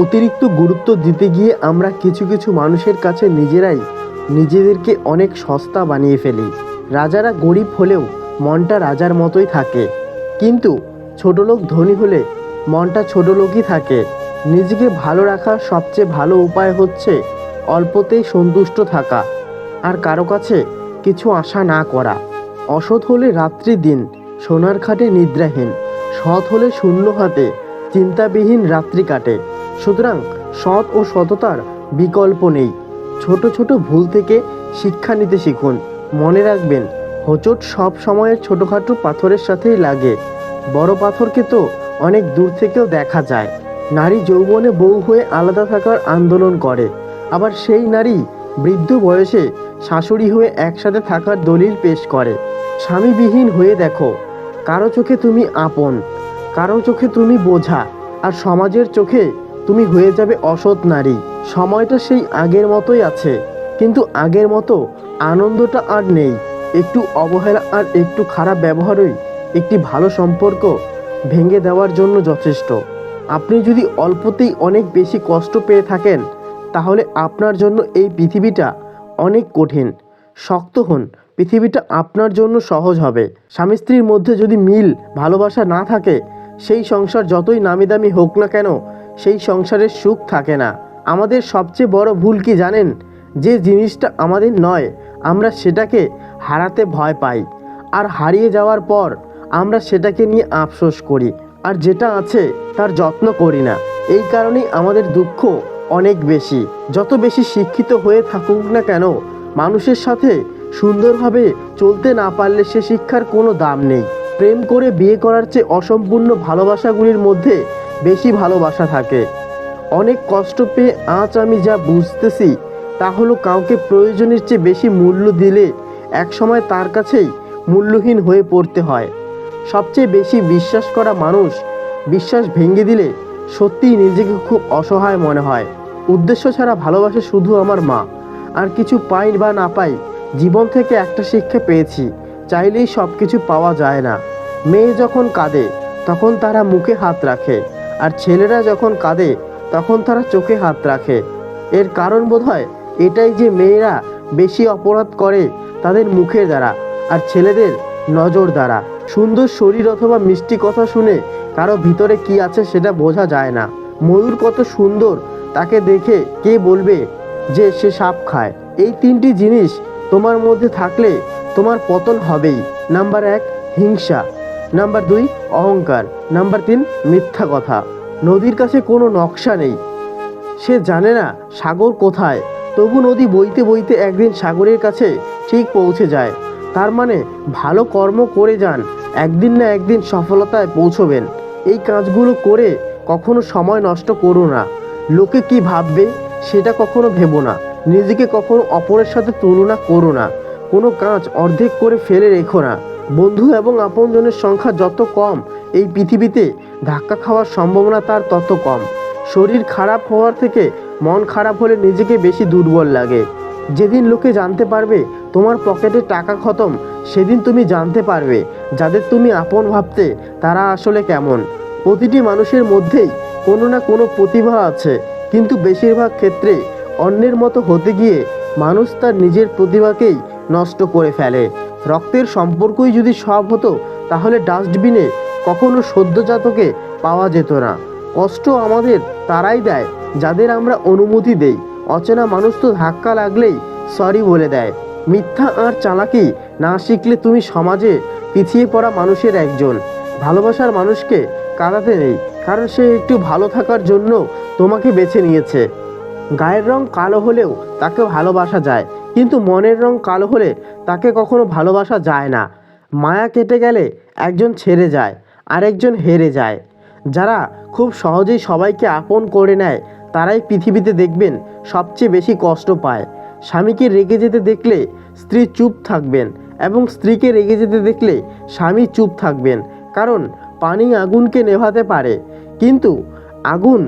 অতিরিক্ত গুরুত্ব দিতে গিয়ে আমরা কিছু কিছু মানুষের কাছে নিজেরাই নিজেদেরকে অনেক সস্তা বানিয়ে ফেলি। রাজারা গরিব হলেও মনটা রাজার মতোই থাকে। কিন্তু ছোটলোক ধনী হলে মনটা ছোটলোকই থাকে। নিজেকে ভালো রাখার সবচেয়ে ভালো উপায় হচ্ছে অল্পতেই সন্তুষ্ট থাকা আর কারও কাছে কিছু আশা না করা। অসৎ হলে রাত্রি দিন সোনার খাটে নিদ্রাহীন, সৎ হলে শূন্য হাতে চিন্তাবিহীন রাত্রি কাটে। সুতরাং সৎ ও সততার বিকল্প নেই। ছোট ছোট ভুল থেকে শিক্ষা নিতে শিখুন। মনে রাখবেন, হোঁচট সব সময়ের ছোটোখাটো পাথরের সাথেই লাগে। বড় পাথরকে তো অনেক দূর থেকেও দেখা যায়। নারী যৌবনে বউ হয়ে আলাদা থাকার আন্দোলন করে। আবার সেই নারী বৃদ্ধ বয়সে শাশুড়ি হয়ে একসাথে থাকার দলিল পেশ করে। স্বামীবিহীন হয়ে দেখো, কারও চোখে তুমি আপন, কারও চোখে তুমি বোঝা, আর সমাজের চোখে তুমি হয়ে যাবে অসৎ নারী। সময়টা সেই আগের মতোই আছে। কিন্তু আগের মতো আনন্দটা আর নেই। একটু অবহেলা আর একটু খারাপ ব্যবহারই একটি ভালো সম্পর্ক ভেঙে দেওয়ার জন্য যথেষ্ট। আপনি যদি অল্পতেই অনেক বেশি কষ্ট পেয়ে থাকেন, তাহলে আপনার জন্য এই পৃথিবীটা অনেক কঠিন। শক্ত হন, পৃথিবীটা আপনার জন্য সহজ হবে। স্বামী স্ত্রীর মধ্যে যদি মিল, ভালোবাসা না থাকে, সেই সংসার যতই নামি দামি হোক না কেন সেই সংসারের সুখ থাকে না। আমাদের সবচেয়ে বড় ভুল কি জানেন? যে জিনিসটা আমাদের নয়, আমরা সেটাকে হারাতে ভয় পাই। আর হারিয়ে যাওয়ার পর আমরা সেটাকে নিয়ে আফসোস করি, আর যেটা আছে তার যত্ন করি না। এই কারণেই আমাদের দুঃখ অনেক বেশি। যত বেশি শিক্ষিত হয়ে থাকুক না কেন, মানুষের সাথে সুন্দরভাবে চলতে না পারলে সে শিক্ষার কোনো দাম নেই। প্রেম করে বিয়ে করার চেয়ে অসম্পূর্ণ ভালোবাসাগুলির মধ্যে বেশি ভালোবাসা থাকে। অনেক কষ্ট পেয়ে আজ আমি যা বুঝতেছি, তা হলো কাউকে প্রয়োজনের চেয়ে বেশি মূল্য দিলে একসময় তার কাছেই মূল্যহীন হয়ে পড়তে হয়। সবচেয়ে বেশি বিশ্বাস করা মানুষ বিশ্বাস ভেঙে দিলে সত্যিই নিজেকে খুব অসহায় মনে হয়। উদ্দেশ্য ছাড়া ভালোবাসে শুধু আমার মা, আর কিছু পাই বা না পাই জীবন থেকে একটা শিক্ষা পেয়েছি। চাইলেই সব কিছু পাওয়া যায় না। মেয়ে যখন কাঁদে, তখন তারা মুখে হাত রাখে। আর ছেলেরা যখন কাঁদে, তখন তারা চোখে হাত রাখে। এর কারণ বোধ হয় এটাই যে মেয়েরা বেশি অপরাধ করে তাদের মুখের দ্বারা, আর ছেলেদের নজর দ্বারা। সুন্দর শরীর অথবা মিষ্টি কথা শুনে কারও ভিতরে কি আছে সেটা বোঝা যায় না। ময়ূর কত সুন্দর, তাকে দেখে কে বলবে যে সে সাপ খায়। এই তিনটি জিনিস তোমার মধ্যে থাকলে তোমার পতন হবেই। নাম্বার এক, হিংসা। নাম্বার দুই, অহংকার। নাম্বার তিন, মিথ্যা কথা। নদীর কাছে কোনো নকশা নেই। সে জানে না সাগর কোথায়। তবু নদী বইতে বইতে একদিন সাগরের কাছে ঠিক পৌঁছে যায়। তার মানে ভালো কর্ম করে যান। একদিন না একদিন সফলতায় পৌঁছবেন। এই কাজগুলো করে কখনো সময় নষ্ট করো না। লোকে কি ভাববে, সেটা কখনো ভেবো না। নিজেকে কখনো অপরের সাথে তুলনা করো না। কোনো কাজ অর্ধেক করে ফেলে রেখো না। বন্ধু এবং আপনজনের সংখ্যা যত কম, এই পৃথিবীতে ধাক্কা খাওয়ার সম্ভাবনা তার তত কম। শরীর খারাপ হওয়ার থেকে মন খারাপ হলে নিজেকে বেশি দুর্বল লাগে। যেদিন লোকে জানতে পারবে তোমার পকেটে টাকা খতম, সেদিন তুমি জানতে পারবে যাদের তুমি আপন ভাবতে তারা আসলে কেমন। প্রতিটি মানুষের মধ্যেই কোনো না কোনো প্রতিভা আছে, কিন্তু বেশিরভাগ ক্ষেত্রে অন্যের মতো হতে গিয়ে মানুষ তার নিজের প্রতিভাকেই নষ্ট করে ফেলে। রক্তের সম্পর্কই যদি সব হতো, তাহলে ডাস্টবিনে কখনো সদ্যজাতকে পাওয়া যেত না। কষ্ট আমাদের তারাই দেয়, যাদের আমরা অনুমতি দেই। অচেনা মানুষ তো ধাক্কা লাগলেই সরি বলে দেয়। মিথ্যা আর চালাকি না শিখলে তুমি সমাজে পিছিয়ে পড়া মানুষের একজন। ভালোবাসার মানুষকে কাঁদাতে নেই, কারণ সে একটু ভালো থাকার জন্য তোমাকে বেছে নিয়েছে। গায়ের রং কালো হলেও তাকে ভালোবাসা যায়। কিন্তু মনের রং কালো হলে তাকে কখনো ভালোবাসা যায় না। মায়া কেটে গেলে একজন ছেড়ে যায়, আরেকজন হেরে যায়। যারা খুব সহজেই সবাইকে আপন করে নেয়, তারাই পৃথিবীতে দেখবেন সবচেয়ে বেশি কষ্ট পায়। স্বামীকে রেগে যেতে দেখলে স্ত্রী চুপ থাকবেন এবং স্ত্রীকে রেগে যেতে দেখলে স্বামী চুপ থাকবেন, কারণ পানি আগুনকে নেভাতে পারে। কিন্তু আগুন,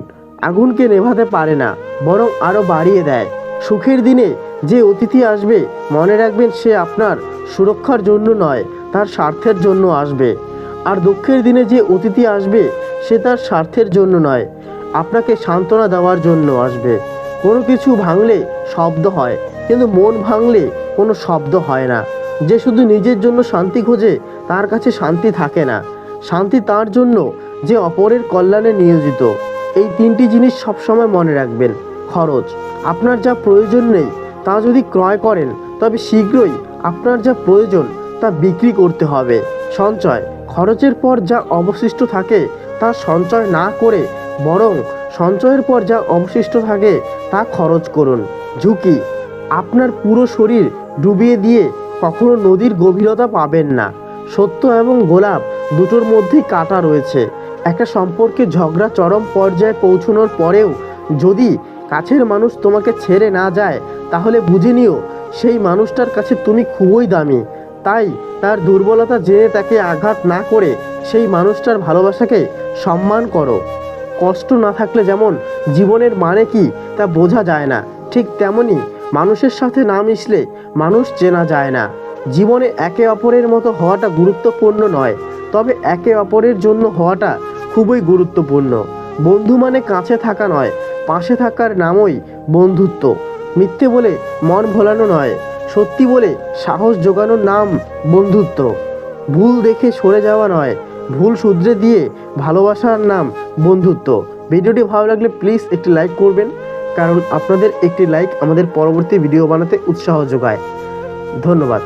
আগুনকে নেভাতে পারে না, বরং আরও বাড়িয়ে দেয়। সুখের দিনে যে অতিথি আসবে, মনে রাখবেন সে আপনার সুরক্ষার জন্য নয়, তার স্বার্থের জন্য আসবে। আর দুঃখের দিনে যে অতিথি আসবে, সে তার স্বার্থের জন্য নয়, আপনাকে সান্ত্বনা দেওয়ার জন্য আসবে। কোনো কিছু ভাঙলে শব্দ হয়, কিন্তু মন ভাঙলে কোনো শব্দ হয় না। যে শুধু নিজের জন্য শান্তি খোঁজে, তার কাছে শান্তি থাকে না। শান্তি তার জন্য, যে অপরের কল্যাণে নিয়োজিত। এই তিনটি জিনিস সবসময় মনে রাখবেন। খরচ, আপনার যা প্রয়োজন নেই তা যদি ক্রয় করেন, তবে শীঘ্রই আপনার যা প্রয়োজন তা বিক্রি করতে হবে। সঞ্চয় খরচের পর যা অবশিষ্ট থাকে তা সঞ্চয় না করে বরং সঞ্চয়ের পর যা অবশিষ্ট থাকে তা খরচ করুন। ঝুঁকি আপনার পুরো শরীর ডুবিয়ে দিয়ে কখনো নদীর গভীরতা পাবেন না। সত্য এবং গোলাপ দুটোর মধ্যেই কাটা রয়েছে। একটা সম্পর্কে ঝগড়া চরম পর্যায়ে পৌঁছানোর পরেও যদি কাছের মানুষ তোমাকে ছেড়ে না যায়, তাহলে বুঝে নিও, সেই মানুষটার কাছে তুমি খুবই দামি। তাই তার দুর্বলতা জেনে তাকে আঘাত না করে সেই মানুষটার ভালোবাসাকে সম্মান করো। কষ্ট না থাকলে যেমন জীবনের মানে কি তা বোঝা যায় না, ঠিক তেমনি মানুষের সাথে না মিশলে মানুষ চেনা যায় না। জীবনে একে অপরের মতো হওয়াটা গুরুত্বপূর্ণ নয়, তবে একে অপরের জন্য হওয়াটা খুবই গুরুত্বপূর্ণ। বন্ধু মানে কাছে থাকা নয় পাশে থাকার নামই বন্ধুত্ব। মিথ্যে বলে মন ভোলানো নয়, সত্যি বলে সাহস জোগানোর নাম বন্ধুত্ব। ভুল দেখে সরে যাওয়া নয়, ভুল শুধরে দিয়ে ভালোবাসার নাম বন্ধুত্ব। ভিডিওটি ভালো লাগলে প্লিজ একটি লাইক করবেন, কারণ আপনাদের একটি লাইক আমাদের পরবর্তী ভিডিও বানাতে উৎসাহ যোগায়। ধন্যবাদ।